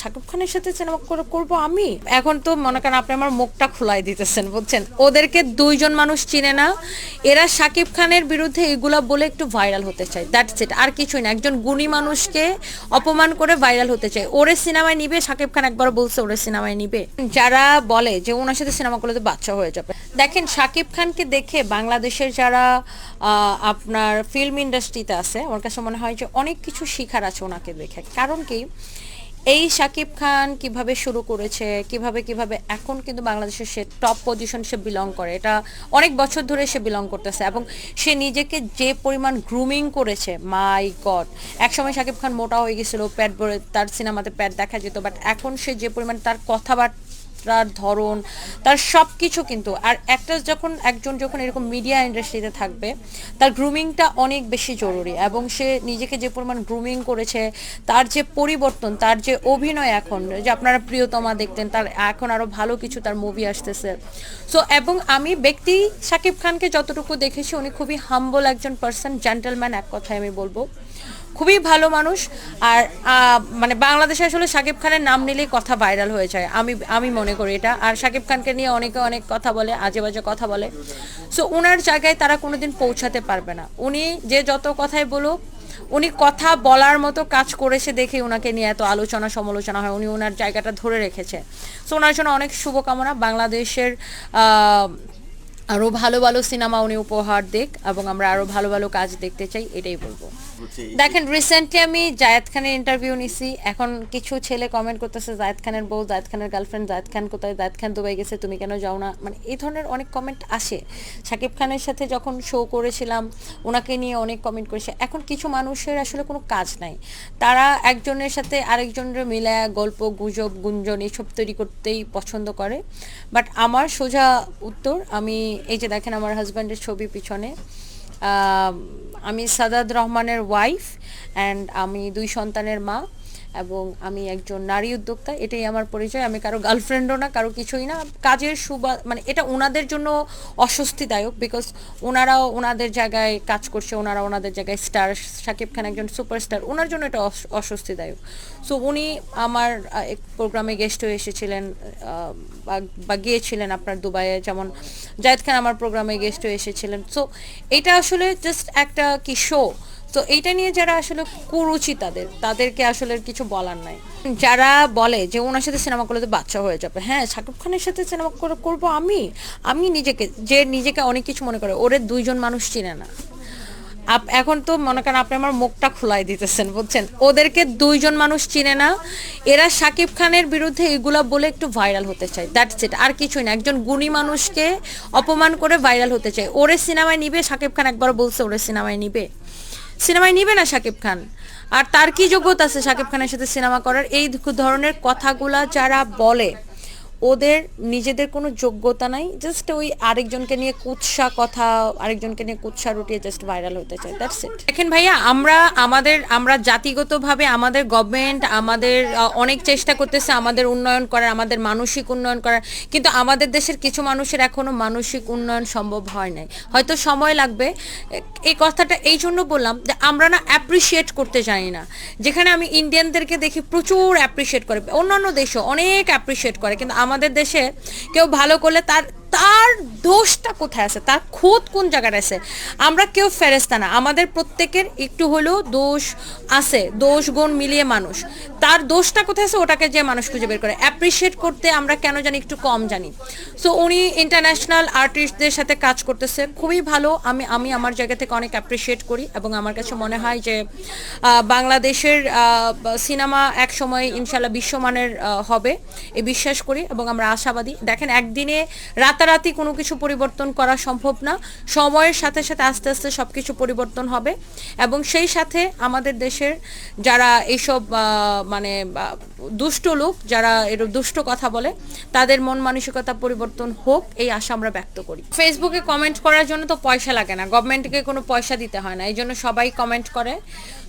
শাকিব খানের সাথে সিনেমা করে করব আমি? এখন তো মনে করেন আপনি আমার মুখটা খোলাই দিতেছেন, বুঝছেন? ওদেরকে দুইজন মানুষ চিনে না। এরা শাকিব খানের বিরুদ্ধে এগুলা বলে একটু ভাইরাল হতে চায়। দ্যাটস ইট আর কিছুই না। একজন গুণী মানুষকে অপমান করে ভাইরাল হতে চায়। ওরে সিনেমায় নিবে, শাকিব খান একবার বলছে ওরে সিনেমায় নিবে। যারা বলে যে ওনার সাথে সিনেমা করলে তো বাচ্চা হয়ে যাবে। দেখেন, শাকিব খানকে দেখে বাংলাদেশের যারা আপনার ফিল্ম ইন্ডাস্ট্রিতে আছে আমার কাছে মনে হয় যে অনেক কিছু শিখার আছে ওনাকে দেখে। কারণ কি? এই শাকিব খান কীভাবে শুরু করেছে, কীভাবে কীভাবে এখন কিন্তু বাংলাদেশের সে টপ পজিশন সে বিলং করে, এটা অনেক বছর ধরে সে বিলং করতেছে এবং সে নিজেকে যে পরিমাণ গ্রুমিং করেছে মাই গড একসময় শাকিব খান মোটা হয়ে গেছিল, প্যাট তার সিনেমাতে প্যাট দেখা যেত বাট এখন সে যে পরিমাণ তার কথাবার্তা তার ধরন, তার সব কিছু কিন্তু। আর একটা যখন, একজন যখন এরকম মিডিয়া ইন্ডাস্ট্রিতে থাকবে, তার গ্রুমিংটা অনেক বেশি জরুরি এবং সে নিজেকে যে পরিমাণ গ্রুমিং করেছে, তার যে পরিবর্তন, তার যে অভিনয় এখন, যে আপনারা প্রিয়তমা দেখতেন, তার এখন আরও ভালো কিছু তার মুভি আসতেছে। সো এবং আমি ব্যক্তি শাকিব খানকে যতটুকু দেখেছি, উনি খুবই হাম্বল একজন পার্সন জেন্টেলম্যান এক কথায় আমি বলব। খুবই ভালো মানুষ। আর মানে বাংলাদেশে আসলে শাকিব খানের নাম নিলেই কথা ভাইরাল হয়ে যায়। আমি আমি মনে করি এটা। আর শাকিব খানকে নিয়ে অনেকে অনেক কথা বলে আজে বাজে কথা বলে। সো ওনার জায়গায় তারা কোনোদিন পৌঁছাতে পারবে না। উনি যে যত কথাই বলুক, উনি কথা বলার মতো কাজ করেছে দেখে ওনাকে নিয়ে এত আলোচনা সমালোচনা হয়। উনি ওনার জায়গাটা ধরে রেখেছে। সো ওনার জন্য অনেক শুভকামনা। বাংলাদেশের আহ, আরও ভালো ভালো সিনেমা উনি উপহার দেখ এবং আমরা আরও ভালো ভালো কাজ দেখতে চাই এটাই বলব। দেখেন রিসেন্টলি আমি জায়েদ খানের ইন্টারভিউ নিছি এখন কিছু ছেলে কমেন্ট করতেছে জায়েদ খানের বউ জায়েদ খানের গার্লফ্রেন্ড জায়েদ খান কোথায় জায়েদ খান দুবাই গেছে তুমি কেন যাও না? মানে এই ধরনের অনেক কমেন্ট আসে। শাকিব খানের সাথে যখন শো করেছিলাম ওনাকে নিয়ে অনেক কমেন্ট করেছে। এখন কিছু মানুষের আসলে কোনো কাজ নাই। তারা একজনের সাথে আরেকজনের মিলায়া গল্প গুজব গুঞ্জন এসব তৈরি করতেই পছন্দ করে। বাট আমার সোজা উত্তর আমি এই যে দেখেন আমার হাজব্যান্ডের ছবি পিছনে আমি সাদাদ রহমানের ওয়াইফ অ্যান্ড আমি দুই সন্তানের মা। এবং আমি একজন নারী উদ্যোক্তা, এটাই আমার পরিচয়। আমি কারও গার্লফ্রেন্ডও না, কারও কিছুই না। কাজের সুবা মানে এটা ওনাদের জন্য অস্বস্তিদায়ক বিকজ ওনারাও ওনাদের জায়গায় কাজ করছে, ওনারা ওনাদের জায়গায় স্টার শাকিব খান একজন সুপারস্টার ওনার জন্য এটা অস্বস্তিদায়ক। সো উনি আমার এক প্রোগ্রামে গেস্ট হয়ে এসেছিলেন বা- বা গিয়েছিলেন আপনার দুবাইয়ে, যেমন জায়েদ খান আমার প্রোগ্রামে গেস্ট হয়ে এসেছিলেন। সো এটা আসলে জাস্ট একটা কি শো তো এইটা নিয়ে যারা আসলে কুরুচি তাদের, তাদেরকে আসলে কিছু বলার নাই। যারা বলে যে ওনার সাথে সিনেমা করলে তো বাচ্চা হয়ে যাবে হ্যাঁ শাকিব খানের সাথে সিনেমা করে করব আমি আমি নিজেকে, যে নিজেকে অনেক কিছু মনে করে, ওরে দুইজন মানুষ চিনে না। আপ, এখন তো মনে করেন আপনি আমার মুখটা খোলাই দিতেছেন, বুঝছেন? ওদেরকে দুইজন মানুষ চিনে না, এরা শাকিব খানের বিরুদ্ধে এগুলা বলে একটু ভাইরাল হতে চায় দ্যাটস ইট আর কিছুই না, একজন গুণী মানুষকে অপমান করে ভাইরাল হতে চায়। ওরে সিনেমায় নিবে, শাকিব খান একবার বলছে ওরে সিনেমায় নিবে। সিনেমায় নিবে না শাকিব খান? আর তার কি যোগ্যতা আছে শাকিব খানের সাথে সিনেমা করার? এই ধরনের কথাগুলা যারা বলে ওদের নিজেদের কোনো যোগ্যতা নাই জাস্ট ওই আরেকজনকে নিয়ে কুৎসা কথা, আরেকজনকে নিয়ে কুৎসা রুটিয়ে জাস্ট ভাইরাল হতে চায় দ্যাটস ইট দেখেন ভাইয়া, আমরা আমাদের, আমরা জাতিগতভাবে আমাদের গভর্নমেন্ট আমাদের অনেক চেষ্টা করতেছে আমাদের উন্নয়ন করার, আমাদের মানসিক উন্নয়ন করার, কিন্তু আমাদের দেশের কিছু মানুষের এখনও মানসিক উন্নয়ন সম্ভব হয় নাই। হয়তো সময় লাগবে। এই কথাটা এই জন্য বললাম যে আমরা না অ্যাপ্রিসিয়েট করতে জানি না। যেখানে আমি ইন্ডিয়ানদেরকে দেখি প্রচুর অ্যাপ্রিসিয়েট করে, অন্যান্য দেশও অনেক অ্যাপ্রিসিয়েট করে, কিন্তু আমাদের দেশে কেউ ভালো করলে তার তার দোষটা কোথায় আছে? তার খোদ কোন জায়গায় আছে? আমরা কেউ ফেরেস্তা না। আমাদের প্রত্যেকের একটু হলেও দোষ আছে। দোষ গুণ মিলিয়ে মানুষ। তার দোষটা কোথায় আছে? ওটাকে যে মানুষ খুঁজে বের করে। অ্যাপ্রিসিয়েট করতে আমরা কেন জানি একটু কম জানি। সো উনি ইন্টারন্যাশনাল আর্টিস্টদের সাথে কাজ করতেছে। খুবই ভালো। আমি আমি আমার জায়গা থেকে অনেক অ্যাপ্রিসিয়েট করি এবং আমার কাছে মনে হয় যে বাংলাদেশের সিনেমা এক সময় ইনশাল্লাহ বিশ্বমানের হবে। এ বিশ্বাস করি এবং আমরা আশাবাদী। দেখেন, একদিনে রাতারাতি কোনো কিছু পরিবর্তন করা সম্ভব না। সময়ের সাথে সাথে আস্তে আস্তে সব কিছু পরিবর্তন হবে। এবং সেই সাথে আমাদের দেশের যারা এইসব মানে দুষ্ট লোক, যারা এর দুষ্ট কথা বলে, তাদের মন মানসিকতা পরিবর্তন হোক, এই আশা আমরা ব্যক্ত করি। ফেসবুকে কমেন্ট করার জন্য তো পয়সা লাগে না। গভর্নমেন্টকে কোনো পয়সা দিতে হয় না। এই জন্য সবাই কমেন্ট করে।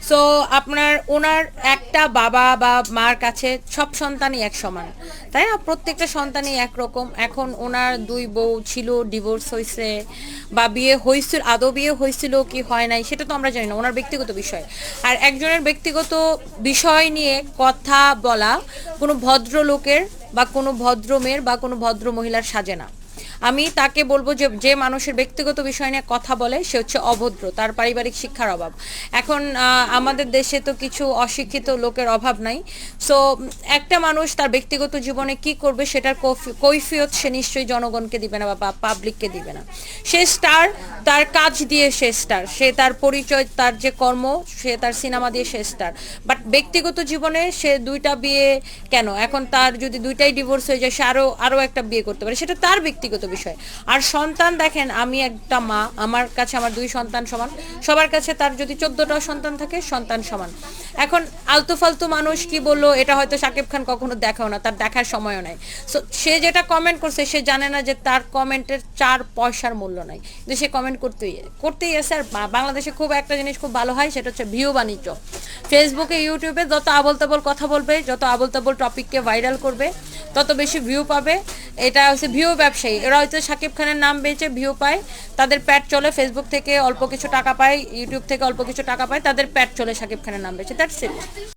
সো আপনার, ওনার একটা বাবা বা মার কাছে সব সন্তানই এক সমান। তাই না? প্রত্যেকটা সন্তানই একরকম। এখন ওনার দুই দুই বউ ছিল ডিভোর্স হয়েছে বা বিয়ে হয়েছিল আদৌ বিয়ে হয়েছিল কি হয় নাই, সেটা তো আমরা জানি না, ওনার ব্যক্তিগত বিষয়। আর একজনের ব্যক্তিগত বিষয় নিয়ে কথা বলা কোনো ভদ্র লোকের বা কোনো ভদ্র মেয়ের বা কোনো ভদ্র মহিলার সাজে না। আমি তাকে বলব যে যে মানুষের ব্যক্তিগত বিষয় নিয়ে কথা বলে, সে হচ্ছে অভদ্র, তার পারিবারিক শিক্ষার অভাব। এখন আমাদের দেশে তো কিছু অশিক্ষিত লোকের অভাব নাই। সো, একটা মানুষ তার ব্যক্তিগত জীবনে কি করবে সেটার কফি- কৈফিয়ত সে নিশ্চয়ই জনগণকে দিবে না বা পাবলিককে দিবে না। সে স্টার তার কাজ দিয়ে সে স্টার সে তার পরিচয়, তার যে কর্ম, সে তার সিনেমা দিয়ে সে স্টার বাট ব্যক্তিগত জীবনে সে দুইটা বিয়ে কেন? এখন তার যদি দুইটাই ডিভোর্স হয়ে যায়, সে আরও আরও একটা বিয়ে করতে পারে। সেটা তার ব্যক্তিগত বিষয়। আর সন্তান দেখেন, আমি একটা মা, আমার কাছে আমার দুই সন্তান সমান। সবার কাছে তার যদি চোদ্দটা সন্তান থাকে, সন্তান সমান। এখন আলতু ফালতু মানুষ কি বলল, এটা হয়তো সাকিব খান কখনো দেখাও না, তার দেখার সময়ও নাই। সো সে যেটা কমেন্ট করছে, সে জানে না যে তার কমেন্টের চার পয়সার মূল্য নাই। কিন্তু সে কমেন্ট করতেই করতেই আছে। আর বাংলাদেশে খুব একটা জিনিস খুব ভালো হয়, সেটা হচ্ছে ভিউ বাণিজ্য। ফেসবুকে ইউটিউবে যত আবল তাবল কথা বলবে, যত আবল তাবল টপিককে ভাইরাল করবে, তত বেশি ভিউ পাবে। এটা হচ্ছে ভিও ব্যবসায়ী। এরা হয়তো সাকিব খানের নাম বেচে ভিও পায়, তাদের প্যাট চলে ফেসবুক থেকে অল্প কিছু টাকা পায় ইউটিউব থেকে অল্প কিছু টাকা পায়, তাদের প্যাট চলে সাকিব খানের নাম বেচে। That's it